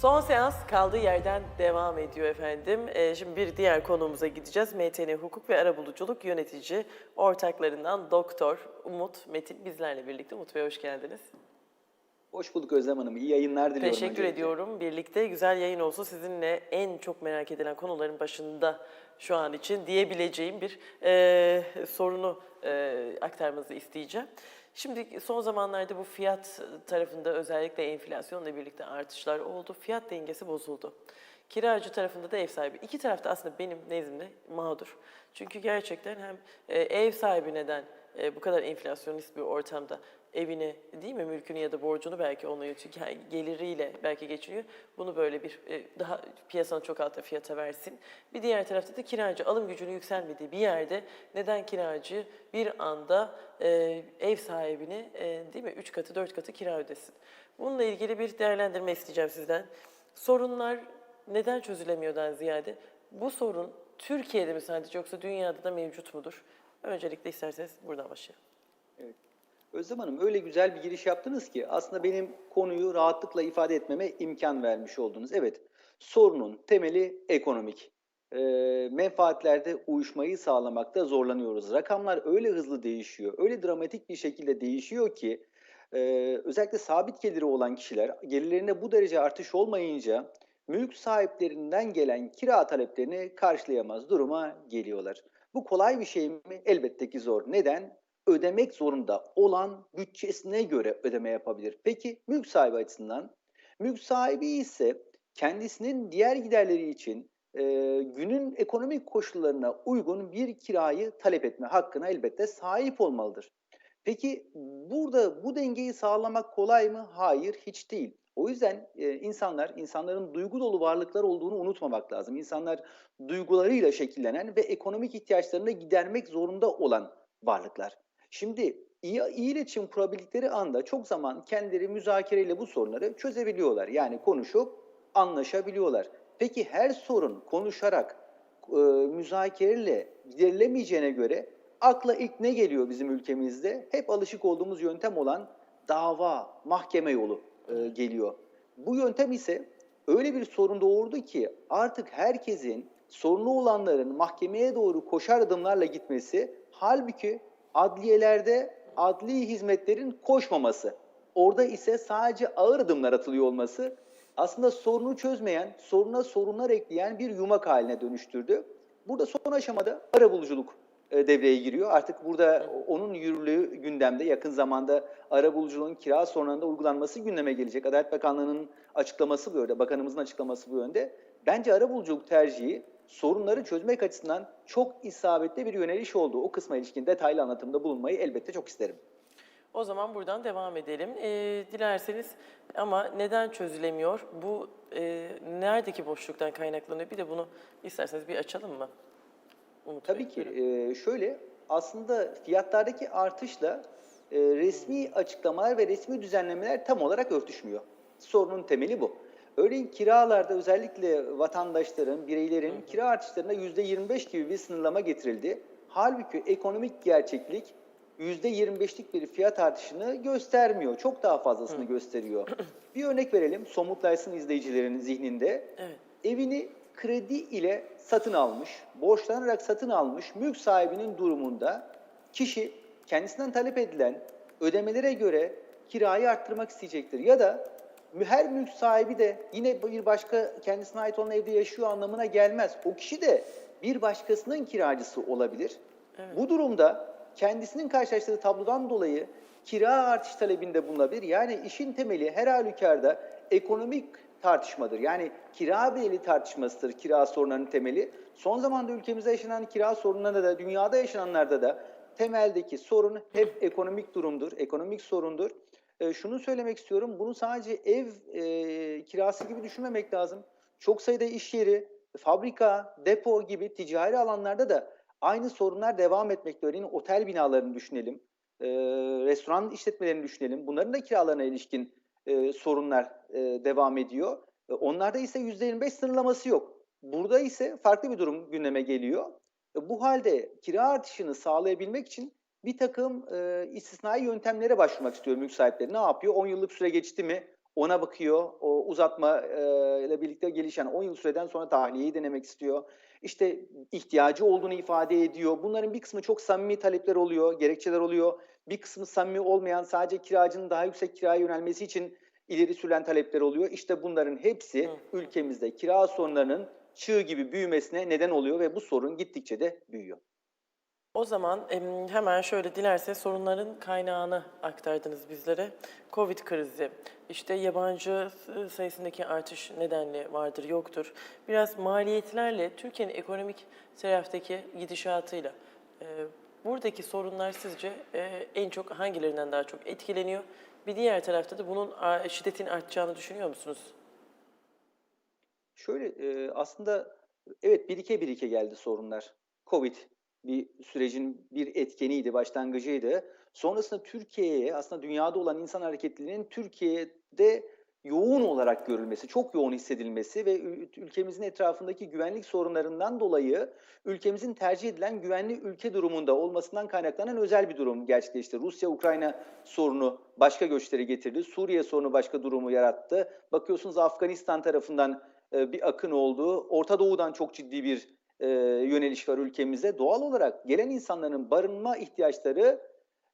Son seans kaldığı yerden devam ediyor efendim. Ee, şimdi bir diğer konuğumuza gideceğiz. MTN Hukuk ve Arabuluculuk Yönetici ortaklarından Doktor Umut Metin bizlerle birlikte. Umut Bey hoş geldiniz. Hoş bulduk Özlem Hanım. İyi yayınlar diliyorum. Teşekkür öncelikle. ediyorum. Birlikte güzel yayın olsun. Sizinle en çok merak edilen konuların başında şu an için diyebileceğim bir e, sorunu e, aktarmanızı isteyeceğim. Şimdi son zamanlarda bu fiyat tarafında özellikle enflasyonla birlikte artışlar oldu. Fiyat dengesi bozuldu. Kiracı tarafında da ev sahibi. İki tarafta aslında benim nezdimde mağdur. Çünkü gerçekten hem e, ev sahibi neden e, bu kadar enflasyonist bir ortamda evini değil mi mülkünü ya da borcunu belki onu yönetiyor, yani geliriyle belki geçiniyor. Bunu böyle bir e, daha piyasanın çok altı fiyata versin. Bir diğer tarafta da kiracı alım gücünün yükselmediği bir yerde neden kiracı bir anda ev sahibine e, değil mi 3 katı 4 katı kira ödesin? Bununla ilgili bir değerlendirme isteyeceğim sizden. Sorunlar neden çözülemiyordan ziyade bu sorun Türkiye'de mi sadece yoksa dünyada da mevcut mudur? Öncelikle isterseniz buradan başlayalım. Özlem Hanım öyle güzel bir giriş yaptınız ki aslında benim konuyu rahatlıkla ifade etmeme imkan vermiş oldunuz. Evet, sorunun temeli ekonomik. Ee, menfaatlerde uyuşmayı sağlamakta zorlanıyoruz. Rakamlar öyle hızlı değişiyor, öyle dramatik bir şekilde değişiyor ki e, özellikle sabit geliri olan kişiler gelirlerinde bu derece artış olmayınca mülk sahiplerinden gelen kira taleplerini karşılayamaz duruma geliyorlar. Bu kolay bir şey mi? Elbette ki zor. Neden? ödemek zorunda olan bütçesine göre ödeme yapabilir. Peki mülk sahibi açısından? Mülk sahibi ise kendisinin diğer giderleri için e, günün ekonomik koşullarına uygun bir kirayı talep etme hakkına elbette sahip olmalıdır. Peki burada bu dengeyi sağlamak kolay mı? Hayır, hiç değil. O yüzden e, insanlar, insanların duygu dolu varlıklar olduğunu unutmamak lazım. İnsanlar duygularıyla şekillenen ve ekonomik ihtiyaçlarını gidermek zorunda olan varlıklar. Şimdi iyi, iyi iletişim kurabildikleri anda çok zaman kendileri müzakereyle bu sorunları çözebiliyorlar. Yani konuşup anlaşabiliyorlar. Peki her sorun konuşarak, e, müzakereyle giderilemeyeceğine göre akla ilk ne geliyor bizim ülkemizde? Hep alışık olduğumuz yöntem olan dava, mahkeme yolu e, geliyor. Bu yöntem ise öyle bir sorun doğurdu ki artık herkesin sorunlu olanların mahkemeye doğru koşar adımlarla gitmesi halbuki adliyelerde adli hizmetlerin koşmaması, orada ise sadece ağır adımlar atılıyor olması aslında sorunu çözmeyen, soruna sorunlar ekleyen bir yumak haline dönüştürdü. Burada son aşamada arabuluculuk devreye giriyor. Artık burada onun yürürlüğü gündemde. Yakın zamanda arabuluculuğun kira sorunlarında uygulanması gündeme gelecek. Adalet Bakanlığı'nın açıklaması bu yönde, bakanımızın açıklaması bu yönde. Bence arabuluculuk tercihi sorunları çözmek açısından çok isabetli bir yöneliş oldu. O kısma ilişkin detaylı anlatımda bulunmayı elbette çok isterim. O zaman buradan devam edelim. Ee, dilerseniz ama neden çözülemiyor? Bu e, neredeki boşluktan kaynaklanıyor? Bir de bunu isterseniz bir açalım mı? Bey, Tabii ki e, şöyle aslında fiyatlardaki artışla e, resmi açıklamalar ve resmi düzenlemeler tam olarak örtüşmüyor. Sorunun temeli bu. Örneğin kiralarda özellikle vatandaşların, bireylerin kira artışlarına %25 gibi bir sınırlama getirildi. Halbuki ekonomik gerçeklik %25'lik bir fiyat artışını göstermiyor. Çok daha fazlasını gösteriyor. Bir örnek verelim, somutlaşsın izleyicilerin zihninde. Evet. Evini kredi ile satın almış, borçlanarak satın almış mülk sahibinin durumunda kişi kendisinden talep edilen ödemelere göre kirayı arttırmak isteyecektir. Ya da her mülk sahibi de yine bir başka kendisine ait olan evde yaşıyor anlamına gelmez. O kişi de bir başkasının kiracısı olabilir. Bu durumda kendisinin karşılaştığı tablodan dolayı kira artış talebinde bulunabilir. Yani işin temeli her halükarda ekonomik tartışmadır. Yani kira bedeli tartışmasıdır kira sorunlarının temeli. Son zamanda ülkemizde yaşanan kira sorunlarında da dünyada yaşananlarda da temeldeki sorun hep ekonomik durumdur, ekonomik sorundur. E, şunu söylemek istiyorum, bunu sadece ev e, kirası gibi düşünmemek lazım. Çok sayıda iş yeri, fabrika, depo gibi ticari alanlarda da aynı sorunlar devam etmekte. Örneğin otel binalarını düşünelim, e, restoran işletmelerini düşünelim. Bunların da kiralarına ilişkin e, sorunlar e, devam ediyor. E, onlarda ise %25 sınırlaması yok. Burada ise farklı bir durum gündeme geliyor. E, bu halde kira artışını sağlayabilmek için bir takım e, istisnai yöntemlere başvurmak istiyor mülk sahipleri. Ne yapıyor? 10 yıllık süre geçti mi? Ona bakıyor. O uzatma e, ile birlikte gelişen 10 yıl süreden sonra tahliyeyi denemek istiyor. İşte ihtiyacı olduğunu ifade ediyor. Bunların bir kısmı çok samimi talepler oluyor, gerekçeler oluyor. Bir kısmı samimi olmayan sadece kiracının daha yüksek kiraya yönelmesi için ileri sürülen talepler oluyor. İşte bunların hepsi ülkemizde kira sorunlarının çığ gibi büyümesine neden oluyor ve bu sorun gittikçe de büyüyor. O zaman em, hemen şöyle dilerse sorunların kaynağını aktardınız bizlere. Covid krizi, işte yabancı sayısındaki artış nedenli vardır yoktur. Biraz maliyetlerle Türkiye'nin ekonomik taraftaki gidişatıyla buradaki sorunlar sizce e, en çok hangilerinden daha çok etkileniyor? Bir diğer tarafta da bunun şiddetin artacağını düşünüyor musunuz? Şöyle e, aslında evet birike birike geldi sorunlar. Covid bir sürecin bir etkeniydi, başlangıcıydı. Sonrasında Türkiye'ye aslında dünyada olan insan hareketliliğinin Türkiye'de yoğun olarak görülmesi, çok yoğun hissedilmesi ve ül- ülkemizin etrafındaki güvenlik sorunlarından dolayı ülkemizin tercih edilen güvenli ülke durumunda olmasından kaynaklanan özel bir durum gerçekleşti. Rusya-Ukrayna sorunu başka göçleri getirdi. Suriye sorunu başka durumu yarattı. Bakıyorsunuz Afganistan tarafından e, bir akın oldu. Orta Doğu'dan çok ciddi bir e, yöneliş var ülkemizde. Doğal olarak gelen insanların barınma ihtiyaçları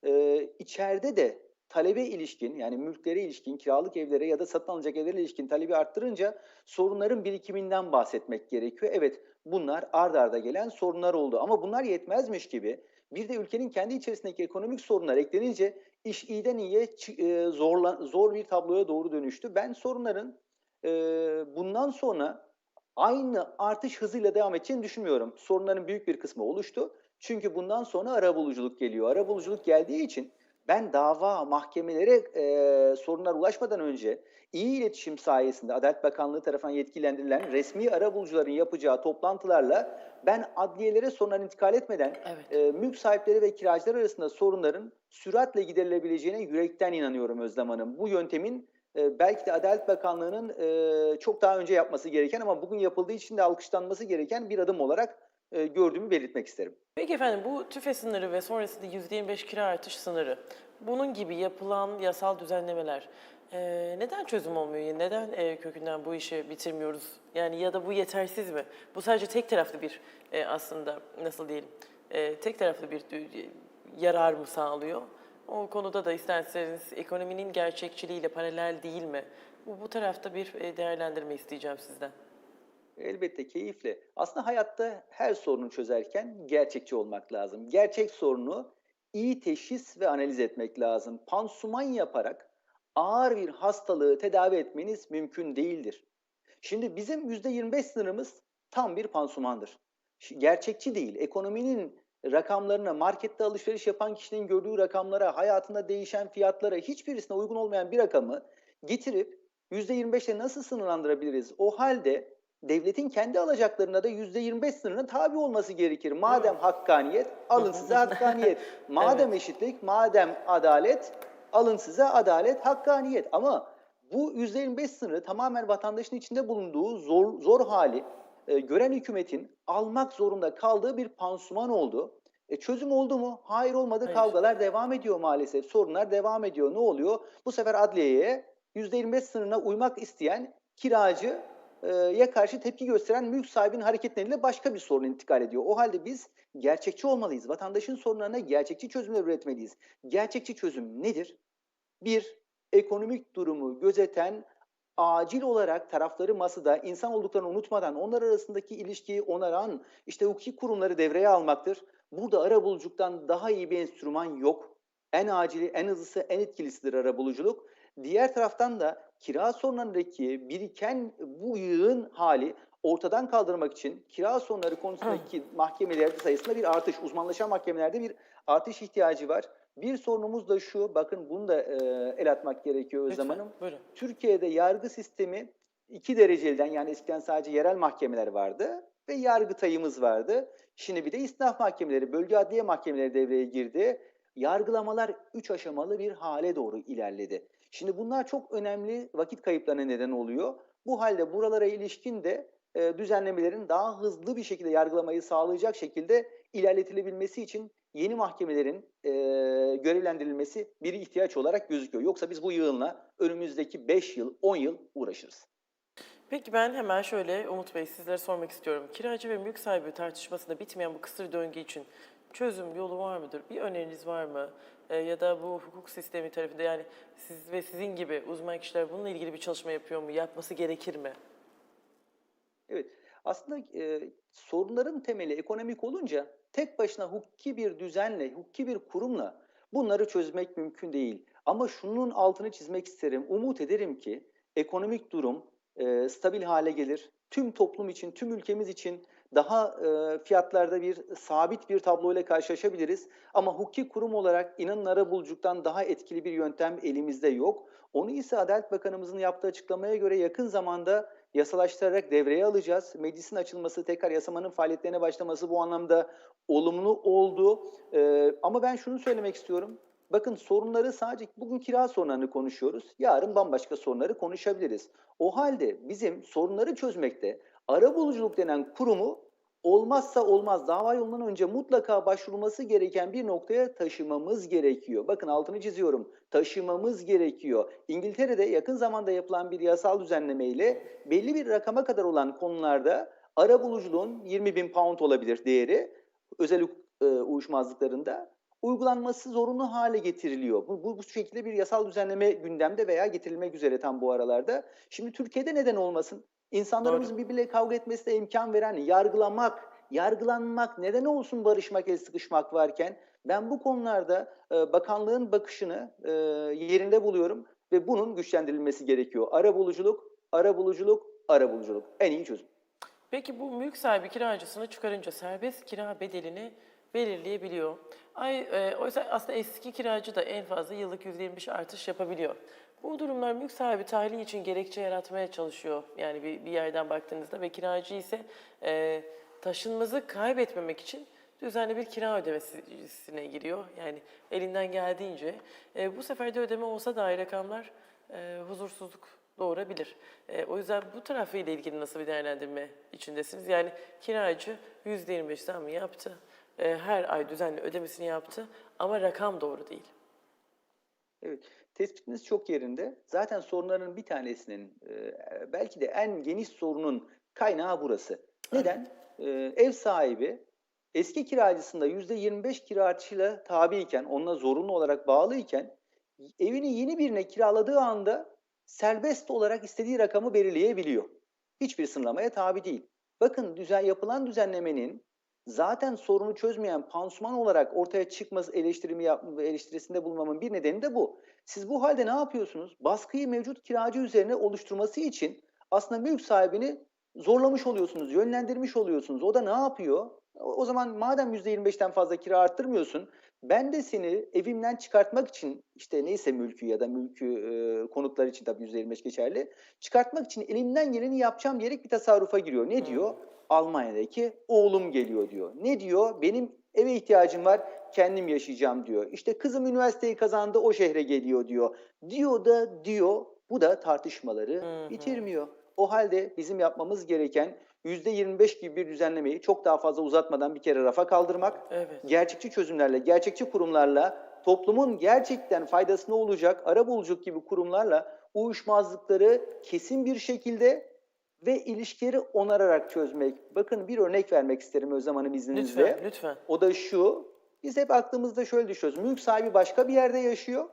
e, içeride de talebe ilişkin yani mülklere ilişkin, kiralık evlere ya da satın alınacak evlere ilişkin talebi arttırınca sorunların birikiminden bahsetmek gerekiyor. Evet bunlar ard arda gelen sorunlar oldu ama bunlar yetmezmiş gibi bir de ülkenin kendi içerisindeki ekonomik sorunlar eklenince iş iyiden iyiye e, zorla, zor bir tabloya doğru dönüştü. Ben sorunların e, bundan sonra aynı artış hızıyla devam edeceğini düşünmüyorum. Sorunların büyük bir kısmı oluştu. Çünkü bundan sonra arabuluculuk geliyor. Arabuluculuk geldiği için ben dava, mahkemelere e, sorunlar ulaşmadan önce iyi iletişim sayesinde Adalet Bakanlığı tarafından yetkilendirilen resmi arabulucuların yapacağı toplantılarla ben adliyelere sorunlar intikal etmeden Evet. e, mülk sahipleri ve kiracılar arasında sorunların süratle giderilebileceğine yürekten inanıyorum Özlem Hanım. Bu yöntemin e, belki de Adalet Bakanlığı'nın e, çok daha önce yapması gereken ama bugün yapıldığı için de alkışlanması gereken bir adım olarak e, gördüğümü belirtmek isterim. Peki efendim bu tüfe sınırı ve sonrasında %25 kira artış sınırı bunun gibi yapılan yasal düzenlemeler e, neden çözüm olmuyor? Neden e, kökünden bu işi bitirmiyoruz? Yani ya da bu yetersiz mi? Bu sadece tek taraflı bir e, aslında nasıl diyelim e, tek taraflı bir e, yarar mı sağlıyor? O konuda da isterseniz ekonominin gerçekçiliğiyle paralel değil mi? Bu, bu tarafta bir e, değerlendirme isteyeceğim sizden. Elbette keyifle. Aslında hayatta her sorunu çözerken gerçekçi olmak lazım. Gerçek sorunu iyi teşhis ve analiz etmek lazım. Pansuman yaparak ağır bir hastalığı tedavi etmeniz mümkün değildir. Şimdi bizim %25 sınırımız tam bir pansumandır. Gerçekçi değil. Ekonominin rakamlarına, markette alışveriş yapan kişinin gördüğü rakamlara, hayatında değişen fiyatlara hiçbirisine uygun olmayan bir rakamı getirip %25'le nasıl sınırlandırabiliriz? O halde devletin kendi alacaklarına da %25 sınırına tabi olması gerekir. Madem hakkaniyet, alın size hakkaniyet. Madem eşitlik, madem adalet, alın size adalet, hakkaniyet. Ama bu %25 sınırı tamamen vatandaşın içinde bulunduğu zor, zor hali e, gören hükümetin almak zorunda kaldığı bir pansuman oldu. E, çözüm oldu mu? Hayır olmadı. Hayır. Kavgalar devam ediyor maalesef. Sorunlar devam ediyor. Ne oluyor? Bu sefer adliyeye %25 sınırına uymak isteyen kiracı ya karşı tepki gösteren mülk sahibinin hareketleriyle başka bir sorun intikal ediyor. O halde biz gerçekçi olmalıyız. Vatandaşın sorunlarına gerçekçi çözümler üretmeliyiz. Gerçekçi çözüm nedir? Bir, ekonomik durumu gözeten acil olarak tarafları masada insan olduklarını unutmadan onlar arasındaki ilişkiyi onaran işte hukuki kurumları devreye almaktır. Burada arabuluculuktan daha iyi bir enstrüman yok. En acili, en hızlısı, en etkilisidir arabuluculuk. Diğer taraftan da kira sorunlarındaki biriken bu yığın hali ortadan kaldırmak için kira sorunları konusundaki mahkemelerde sayısında bir artış, uzmanlaşan mahkemelerde bir artış ihtiyacı var. Bir sorunumuz da şu, bakın bunu da e, el atmak gerekiyor Özlem Lütfen, Hanım. buyurun. Türkiye'de yargı sistemi iki dereceliden yani eskiden sadece yerel mahkemeler vardı ve yargıtayımız vardı. Şimdi bir de istinaf mahkemeleri, bölge adliye mahkemeleri devreye girdi. Yargılamalar üç aşamalı bir hale doğru ilerledi. Şimdi bunlar çok önemli vakit kayıplarına neden oluyor. Bu halde buralara ilişkin de e, düzenlemelerin daha hızlı bir şekilde yargılamayı sağlayacak şekilde ilerletilebilmesi için yeni mahkemelerin e, görevlendirilmesi bir ihtiyaç olarak gözüküyor. Yoksa biz bu yığınla önümüzdeki 5 yıl, 10 yıl uğraşırız. Peki ben hemen şöyle Umut Bey sizlere sormak istiyorum. Kiracı ve mülk sahibi tartışmasında bitmeyen bu kısır döngü için çözüm yolu var mıdır? Bir öneriniz var mı? Ee, ya da bu hukuk sistemi tarafında yani siz ve sizin gibi uzman kişiler bununla ilgili bir çalışma yapıyor mu? Yapması gerekir mi? Evet, aslında e, sorunların temeli ekonomik olunca tek başına hukuki bir düzenle, hukuki bir kurumla bunları çözmek mümkün değil. Ama şunun altını çizmek isterim, umut ederim ki ekonomik durum e, stabil hale gelir. Tüm toplum için, tüm ülkemiz için daha e, fiyatlarda bir sabit bir tabloyla karşılaşabiliriz. Ama hukuki kurum olarak inanın arabuluculuktan daha etkili bir yöntem elimizde yok. Onu ise Adalet Bakanımızın yaptığı açıklamaya göre yakın zamanda yasalaştırarak devreye alacağız. Meclisin açılması, tekrar yasamanın faaliyetlerine başlaması bu anlamda olumlu oldu. Ee, ama ben şunu söylemek istiyorum. Bakın sorunları sadece bugün kira sorunlarını konuşuyoruz. Yarın bambaşka sorunları konuşabiliriz. O halde bizim sorunları çözmekte arabuluculuk denen kurumu olmazsa olmaz dava yolundan önce mutlaka başvurulması gereken bir noktaya taşımamız gerekiyor. Bakın altını çiziyorum. Taşımamız gerekiyor. İngiltere'de yakın zamanda yapılan bir yasal düzenlemeyle belli bir rakama kadar olan konularda arabuluculuğun 20 bin pound olabilir değeri özel e, uyuşmazlıklarında uygulanması zorunlu hale getiriliyor. Bu, bu, bu şekilde bir yasal düzenleme gündemde veya getirilmek üzere tam bu aralarda. Şimdi Türkiye'de neden olmasın? İnsanlarımızın birbirleriyle kavga etmesine imkan veren yargılamak, yargılanmak, neden olsun barışmak, el sıkışmak varken ben bu konularda e, bakanlığın bakışını e, yerinde buluyorum ve bunun güçlendirilmesi gerekiyor. Arabuluculuk, arabuluculuk, arabuluculuk. En iyi çözüm. Peki bu mülk sahibi kiracısını çıkarınca serbest kira bedelini belirleyebiliyor. Ay, e, oysa aslında eski kiracı da en fazla yıllık %25 artış yapabiliyor. Bu durumlar mülk sahibi tahliye için gerekçe yaratmaya çalışıyor. Yani bir, bir yerden baktığınızda ve kiracı ise e, taşınmazı kaybetmemek için düzenli bir kira ödemesine giriyor. Yani elinden geldiğince. E, bu sefer de ödeme olsa dahi rakamlar e, huzursuzluk doğurabilir. E, o yüzden bu tarafıyla ilgili nasıl bir değerlendirme içindesiniz? Yani kiracı %25 zam yaptı. E, her ay düzenli ödemesini yaptı ama rakam doğru değil. Evet, tespitiniz çok yerinde. Zaten sorunların bir tanesinin e, belki de en geniş sorunun kaynağı burası. Neden? E, ev sahibi eski kiracısında %25 kira artışıyla tabiyken, onunla zorunlu olarak bağlıyken evini yeni birine kiraladığı anda serbest olarak istediği rakamı belirleyebiliyor. Hiçbir sınırlamaya tabi değil. Bakın düzen, yapılan düzenlemenin zaten sorunu çözmeyen pansuman olarak ortaya çıkması eleştirimi yap, eleştirisinde bulunmamın bir nedeni de bu. Siz bu halde ne yapıyorsunuz? Baskıyı mevcut kiracı üzerine oluşturması için aslında mülk sahibini zorlamış oluyorsunuz, yönlendirmiş oluyorsunuz. O da ne yapıyor? O zaman madem %25'ten fazla kira arttırmıyorsun, ben de seni evimden çıkartmak için işte neyse mülkü ya da mülkü e, konutlar için tabii %25 geçerli. Çıkartmak için elimden geleni yapacağım diyerek bir tasarrufa giriyor. Ne diyor? Almanya'daki oğlum geliyor diyor. Ne diyor? Benim eve ihtiyacım var, kendim yaşayacağım diyor. İşte kızım üniversiteyi kazandı, o şehre geliyor diyor. Diyor da diyor, bu da tartışmaları Hı hı. bitirmiyor. O halde bizim yapmamız gereken %25 gibi bir düzenlemeyi çok daha fazla uzatmadan bir kere rafa kaldırmak, Evet. gerçekçi çözümlerle, gerçekçi kurumlarla, toplumun gerçekten faydasına olacak arabuluculuk gibi kurumlarla uyuşmazlıkları kesin bir şekilde ve ilişkileri onararak çözmek. Bakın bir örnek vermek isterim Özlem Hanım izninizle. Lütfen, lütfen. O da şu, biz hep aklımızda şöyle düşünüyoruz. Mülk sahibi başka bir yerde yaşıyor,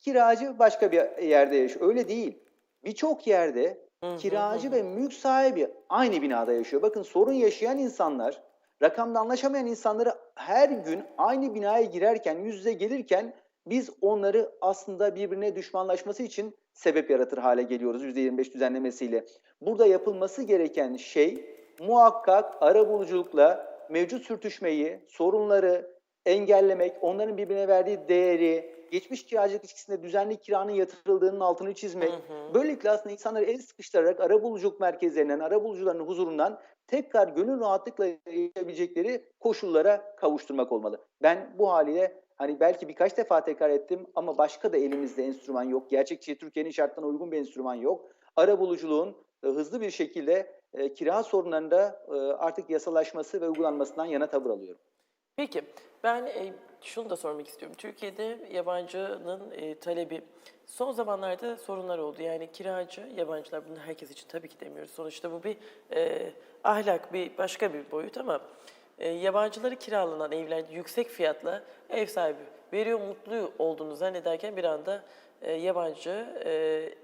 kiracı başka bir yerde yaşıyor. Öyle değil. Birçok yerde Hı hı, kiracı hı. ve mülk sahibi aynı binada yaşıyor. Bakın sorun yaşayan insanlar, rakamda anlaşamayan insanları her gün aynı binaya girerken, yüz yüze gelirken biz onları aslında birbirine düşmanlaşması için sebep yaratır hale geliyoruz %25 düzenlemesiyle. Burada yapılması gereken şey muhakkak arabuluculukla mevcut sürtüşmeyi, sorunları engellemek, onların birbirine verdiği değeri, geçmiş kiracılık ilişkisinde düzenli kiranın yatırıldığının altını çizmek. Hı hı. Böylelikle aslında insanları el sıkıştırarak arabuluculuk merkezlerinden, arabulucuların huzurundan tekrar gönül rahatlıkla yaşayabilecekleri koşullara kavuşturmak olmalı. Ben bu haliyle hani belki birkaç defa tekrar ettim ama başka da elimizde enstrüman yok. Gerçekçi Türkiye'nin şartlarına uygun bir enstrüman yok. Arabuluculuğun e, hızlı bir şekilde e, kira sorunlarında e, artık yasalaşması ve uygulanmasından yana tavır alıyorum. Peki ben e, şunu da sormak istiyorum. Türkiye'de yabancının e, talebi son zamanlarda sorunlar oldu. Yani kiracı, yabancılar bunu herkes için tabii ki demiyoruz. Sonuçta bu bir e, ahlak, bir başka bir boyut ama e, yabancıları kiralanan evler yüksek fiyatla ev sahibi veriyor, mutlu olduğunu zannederken bir anda e, yabancı e,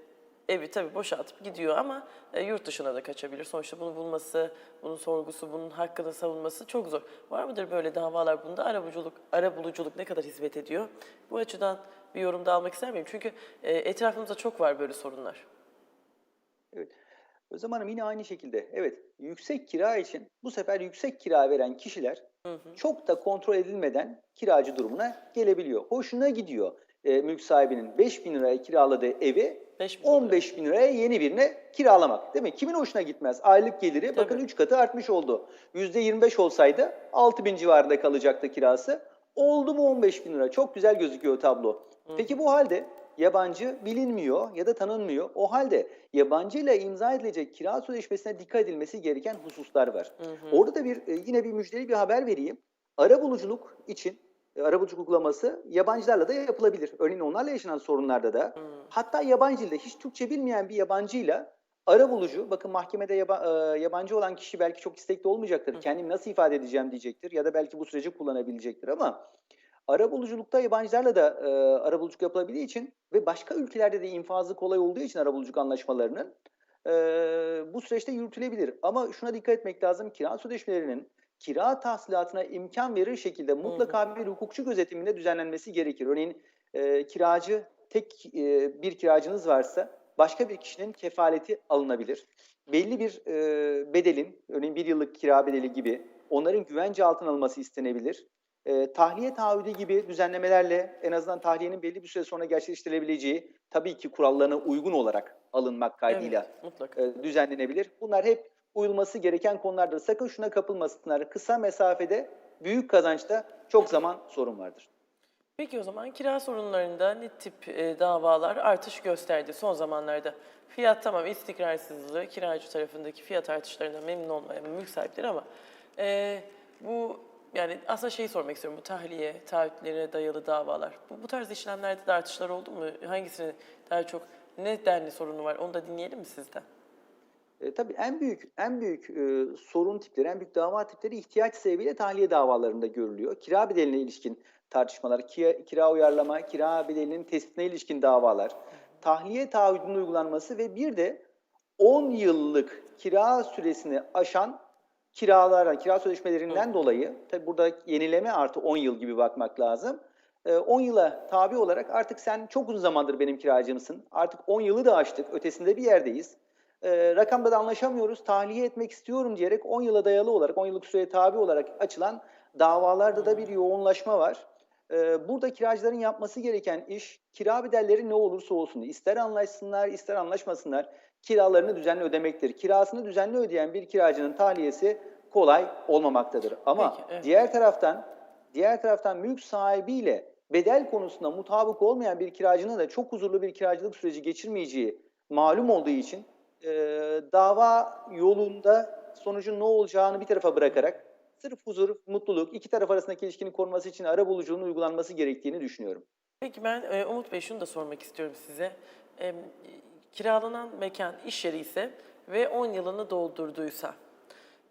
evi tabii boşaltıp gidiyor ama e, yurt dışına da kaçabilir. Sonuçta bunu bulması, bunun sorgusu, bunun hakkını savunması çok zor. Var mıdır böyle davalar bunda? Arabuluculuk, arabuluculuk ne kadar hizmet ediyor? Bu açıdan bir yorum da almak ister miyim? Çünkü etrafımızda çok var böyle sorunlar. Evet. Özlem Hanım yine aynı şekilde. Evet, yüksek kira için bu sefer yüksek kira veren kişiler çok da kontrol edilmeden kiracı durumuna gelebiliyor. Hoşuna gidiyor e, mülk sahibinin 5 bin liraya kiraladığı evi 5 bin lira. 15 bin liraya yeni birine kiralamak. Değil mi? Kimin hoşuna gitmez? Aylık geliri bakın Tabii. 3 katı artmış oldu. %25 olsaydı 6 bin civarında kalacaktı kirası. Oldu mu 15 bin lira? Çok güzel gözüküyor tablo. Peki bu halde yabancı bilinmiyor ya da tanınmıyor. O halde yabancıyla imza edilecek kira sözleşmesine dikkat edilmesi gereken hususlar var. Orada da bir e, yine bir müjdeli bir haber vereyim. Arabuluculuk için e, arabuluculuk uygulaması yabancılarla da yapılabilir. Örneğin onlarla yaşanan sorunlarda da hatta yabancı dilde hiç Türkçe bilmeyen bir yabancıyla arabulucu bakın mahkemede yaba- e, yabancı olan kişi belki çok istekli olmayacaktır. Kendimi nasıl ifade edeceğim diyecektir ya da belki bu süreci kullanabilecektir ama arabuluculukta yabancılarla da e, arabuluculuk yapılabildiği için ve başka ülkelerde de infazı kolay olduğu için arabuluculuk anlaşmalarının e, bu süreçte yürütülebilir. Ama şuna dikkat etmek lazım. Kira sözleşmelerinin kira tahsilatına imkan verir şekilde mutlaka bir hukukçu gözetiminde düzenlenmesi gerekir. Örneğin e, kiracı tek e, bir kiracınız varsa başka bir kişinin kefaleti alınabilir. Belli bir e, bedelin, örneğin bir yıllık kira bedeli gibi onların güvence altına alınması istenebilir. E, tahliye taahhüdü gibi düzenlemelerle en azından tahliyenin belli bir süre sonra gerçekleştirilebileceği tabii ki kurallarına uygun olarak alınmak kaydıyla Evet, mutlaka. e, düzenlenebilir. Bunlar hep uyulması gereken konulardır. Sakın şuna kapılmasınlar. Kısa mesafede büyük kazançta çok zaman sorun vardır. Peki o zaman kira sorunlarında ne tip e, davalar artış gösterdi son zamanlarda? Fiyat tamam istikrarsızlığı, kiracı tarafındaki fiyat artışlarından memnun olmayan mülk sahipleri ama e, bu yani aslında şeyi sormak istiyorum. Bu tahliye, taahhütlere dayalı davalar. Bu, bu tarz işlemlerde de artışlar oldu mu? Hangisini daha çok ne denli sorunu var? Onu da dinleyelim mi sizden? E, tabii en büyük en büyük e, sorun tipleri, en büyük dava tipleri ihtiyaç sebebiyle tahliye davalarında görülüyor. Kira bedeline ilişkin tartışmalar, kira, kira uyarlama, kira bedelinin tespitine ilişkin davalar, tahliye taahhüdünün uygulanması ve bir de 10 yıllık kira süresini aşan kiralardan, kira sözleşmelerinden dolayı, tabii burada yenileme artı 10 yıl gibi bakmak lazım. E, 10 yıla tabi olarak artık sen çok uzun zamandır benim kiracımsın. Artık 10 yılı da aştık, ötesinde bir yerdeyiz. E, rakamda da anlaşamıyoruz, tahliye etmek istiyorum diyerek 10 yıla dayalı olarak, 10 yıllık süreye tabi olarak açılan davalarda da bir yoğunlaşma var. E, burada kiracıların yapması gereken iş, kira bedelleri ne olursa olsun, ister anlaşsınlar, ister anlaşmasınlar, kiralarını düzenli ödemektir. Kirasını düzenli ödeyen bir kiracının tahliyesi kolay olmamaktadır. Ama Peki, evet. diğer taraftan, diğer taraftan mülk sahibiyle bedel konusunda mutabık olmayan bir kiracının da çok huzurlu bir kiracılık süreci geçirmeyeceği malum olduğu için e, dava yolunda sonucun ne olacağını bir tarafa bırakarak sırf huzur, mutluluk, iki taraf arasındaki ilişkinin korunması için arabuluculuğun uygulanması gerektiğini düşünüyorum. Peki ben e, Umut Bey şunu da sormak istiyorum size. E, kiralanan mekan iş yeri ise ve 10 yılını doldurduysa,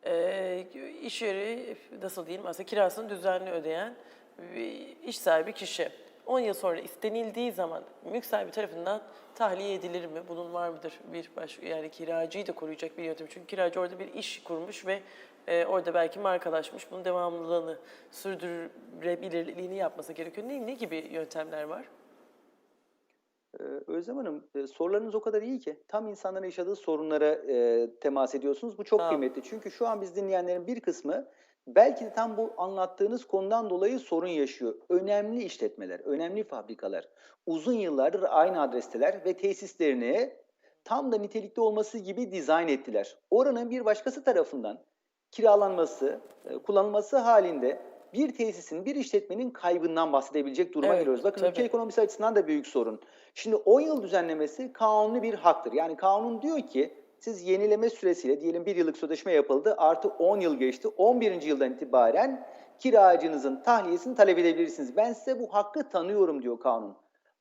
e, iş yeri nasıl diyeyim aslında kirasını düzenli ödeyen iş sahibi kişi 10 yıl sonra istenildiği zaman mülk sahibi tarafından tahliye edilir mi? Bunun var mıdır bir başka yani kiracıyı da koruyacak bir yöntem. Çünkü kiracı orada bir iş kurmuş ve e, orada belki markalaşmış. Bunun devamlılığını sürdürebilirliğini yapması gerekiyor. Ne, ne gibi yöntemler var? Ee, Özlem Hanım, e, sorularınız o kadar iyi ki tam insanların yaşadığı sorunlara e, temas ediyorsunuz. Bu çok Tamam. kıymetli. Çünkü şu an biz dinleyenlerin bir kısmı belki de tam bu anlattığınız konudan dolayı sorun yaşıyor. Önemli işletmeler, önemli fabrikalar uzun yıllardır aynı adresteler ve tesislerini tam da nitelikli olması gibi dizayn ettiler. Oranın bir başkası tarafından kiralanması, e, kullanılması halinde bir tesisin, bir işletmenin kaybından bahsedebilecek duruma Evet, geliyoruz. Bakın ülke tabii. ekonomisi açısından da büyük sorun. Şimdi 10 yıl düzenlemesi kanuni bir haktır. Yani kanun diyor ki siz yenileme süresiyle diyelim bir yıllık sözleşme yapıldı artı 10 yıl geçti. 11. yıldan itibaren kiracınızın tahliyesini talep edebilirsiniz. Ben size bu hakkı tanıyorum diyor kanun.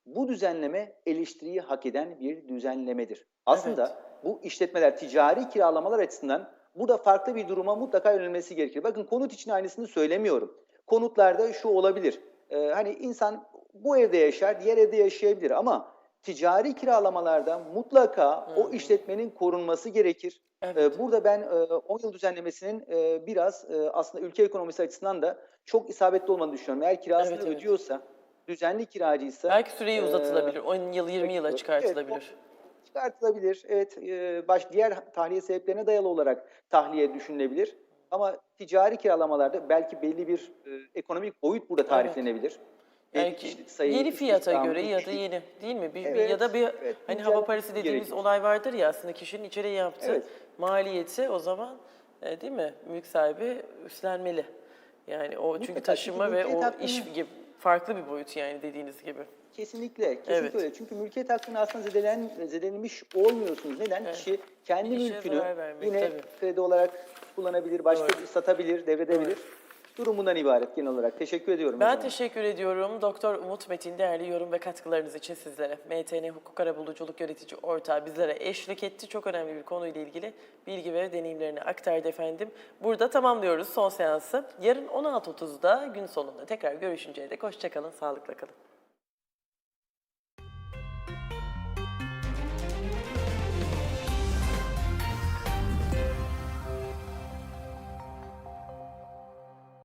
Bu düzenleme eleştiriyi hak eden bir düzenlemedir. Aslında Evet. bu işletmeler ticari kiralamalar açısından burada farklı bir duruma mutlaka yönelmesi gerekir. Bakın konut için aynısını söylemiyorum. Konutlarda şu olabilir. Ee, hani insan bu evde yaşar, diğer evde yaşayabilir ama ticari kiralamalarda mutlaka o işletmenin korunması gerekir. Evet. Ee, Burada ben e, 10 yıl düzenlemesinin e, biraz e, aslında ülke ekonomisi açısından da çok isabetli olmadığını düşünüyorum. Eğer kirasını Evet, evet. ödüyorsa, düzenli kiracıysa Belki süreyi e, uzatılabilir. 10 yıl 20 yıla evet, çıkartılabilir. çıkartılabilir. Evet, e, baş diğer tahliye sebeplerine dayalı olarak tahliye düşünülebilir. Ama ticari kiralamalarda belki belli bir e, ekonomik boyut burada tariflenebilir. Belli Kişilik sayı, yeni fiyata göre ya da yeni değil mi? Bir, bir- Evet, ya da bir evet, hani güncel hava parası dediğimiz gerekir. olay vardır ya aslında kişinin içeri yaptığı Evet. maliyeti o zaman e, değil mi? Mülk sahibi üstlenmeli. Yani o çünkü Mutlaka, taşıma çünkü ve mülkiyet o hakkını- iş gibi farklı bir boyut yani dediğiniz gibi. Kesinlikle, kesinlikle Evet. öyle. Çünkü mülkiyet hakkını aslında zedelen, zedelenmiş olmuyorsunuz. Neden? Evet. Kişi kendi İşe mülkünü zarar vermek, yine tabii. kredi olarak kullanabilir, başka Doğru. bir satabilir, devredebilir. Durum bundan ibaret genel olarak. Teşekkür ediyorum. Ben teşekkür ediyorum Doktor Umut Metin değerli yorum ve katkılarınız için sizlere. MTN Hukuk Arabuluculuk Yönetici Ortağı bizlere eşlik etti. Çok önemli bir konuyla ilgili bilgi ve deneyimlerini aktardı efendim. Burada tamamlıyoruz son seansı. Yarın 16.30'da gün sonunda tekrar görüşünceye dek hoşçakalın, sağlıkla kalın.